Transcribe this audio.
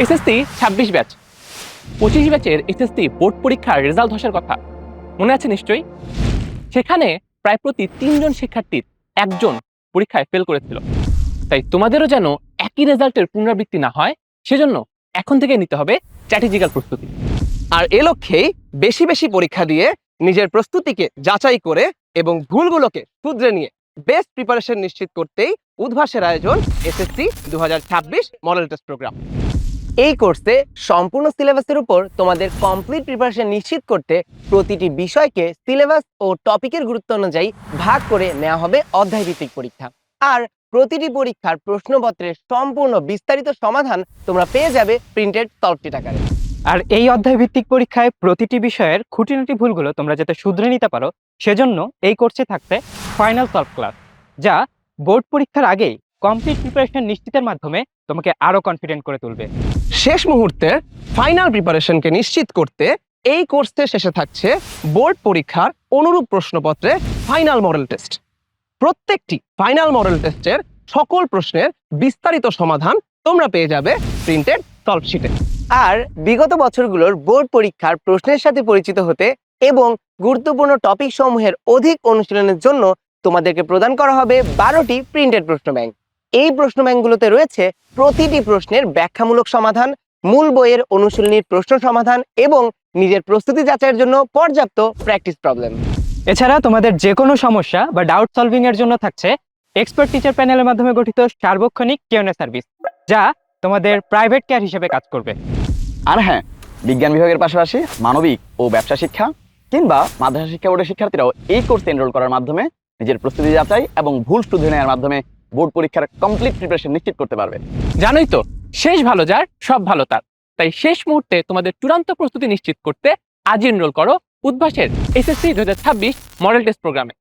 SSC ছাব্বিশ batch পঁচিশ ব্যাচের এসএসসি বোর্ড পরীক্ষার রেজাল্ট ধসার কথা। মনে আছে নিশ্চয়ই? সেখানে প্রায় প্রতি তিনজন শিক্ষার্থীর একজন পরীক্ষায় ফেল করেছিল। তাই তোমাদেরও যেন একই রেজাল্টের পুনরাবৃত্তি না হয়, সেজন্য এখন থেকে নিতে হবে স্ট্র্যাটেজিক্যাল প্রস্তুতি। আর এ লক্ষ্যেই বেশি বেশি পরীক্ষা দিয়ে নিজের প্রস্তুতিকে যাচাই করে এবং ভুলগুলোকে শুধরে নিয়ে বেস্ট প্রিপারেশন নিশ্চিত করতেই উদ্ভাসের আয়োজন এসএসসি দুহাজার ছাব্বিশ মডেল টেস্ট প্রোগ্রাম এই কোর্সে সম্পূর্ণ সিলেবাসের উপর তোমাদের কমপ্লিট প্রিপারেশন নিশ্চিত করতে প্রতিটি বিষয়কে সিলেবাস ও টপিকের গুরুত্ব অনুযায়ী ভাগ করে নেওয়া হবে অধ্যায়ভিত্তিক পরীক্ষা। আর প্রতিটি পরীক্ষার প্রশ্নপত্রের সম্পূর্ণ বিস্তারিত সমাধান তোমরা পেয়ে যাবে প্রিন্টেড সলভটিট আকারে আর এই অধ্যায় ভিত্তিক পরীক্ষায় প্রতিটি বিষয়ের খুঁটিনাটি ভুলগুলো তোমরা যাতে শুধরে নিতে পারো, সেজন্য এই কোর্সে থাকছে ফাইনাল সলভ ক্লাস যা বোর্ড পরীক্ষার আগেই কমপ্লিট প্রিপারেশন নিশ্চিতের মাধ্যমে তোমাকে আরও কনফিডেন্ট করে তুলবে। শেষ মুহূর্তে ফাইনাল প্রিপারেশনকে নিশ্চিত করতে এই কোর্সের শেষে থাকছে বোর্ড পরীক্ষার অনুরূপ প্রশ্নপত্রে ফাইনাল মডেল টেস্ট প্রত্যেকটি ফাইনাল মডেল টেস্টের সকল প্রশ্নের বিস্তারিত সমাধান তোমরা পেয়ে যাবে প্রিন্টেড সলভ শিটে আর বিগত বছরগুলোর বোর্ড পরীক্ষার প্রশ্নের সাথে পরিচিত হতে এবং গুরুত্বপূর্ণ টপিক সমূহের অধিক অনুশীলনের জন্য তোমাদেরকে প্রদান করা হবে বারোটি প্রিন্টেড প্রশ্ন ব্যাংক এই প্রশ্ন ব্যাংকগুলোতে রয়েছে প্রতিটি প্রশ্নের ব্যাখ্যামূলক সমাধান মূল বইয়ের অনুশীলনীর প্রশ্ন সমাধান এবং নিজের প্রস্তুতি যাচাইয়ের জন্য পর্যাপ্ত প্র্যাকটিস প্রবলেম। এছাড়া তোমাদের যে কোনো সমস্যা বা ডাউট সলভিং এর জন্য থাকছে এক্সপার্ট টিচার প্যানেলের মাধ্যমে গঠিত সার্বক্ষণিক কিউএনএ সার্ভিস যা তোমাদের প্রাইভেট কেয়ার হিসেবে কাজ করবে। আর হ্যাঁ বিজ্ঞান বিভাগের পাশাপাশি মানবিক ও ব্যবসা শিক্ষা কিংবা মাদ্রাসা শিক্ষা বোর্ডের শিক্ষার্থীরাও এই কোর্সে এনরোল করার মাধ্যমে নিজের প্রস্তুতি যাচাই এবং ভুল শুধরে নেওয়ার মাধ্যমে বোর্ড পরীক্ষার কমপ্লিট প্রিপারেশন নিশ্চিত করতে পারবে। জানোই তো, শেষ ভালো যার, সব ভালো তার। তাই শেষ মুহূর্তে তোমাদের চূড়ান্ত প্রস্তুতি নিশ্চিত করতে আজ এনরোল করো উদ্ভাসের এসএসসি দু হাজার ছাব্বিশ মডেল টেস্ট প্রোগ্রামে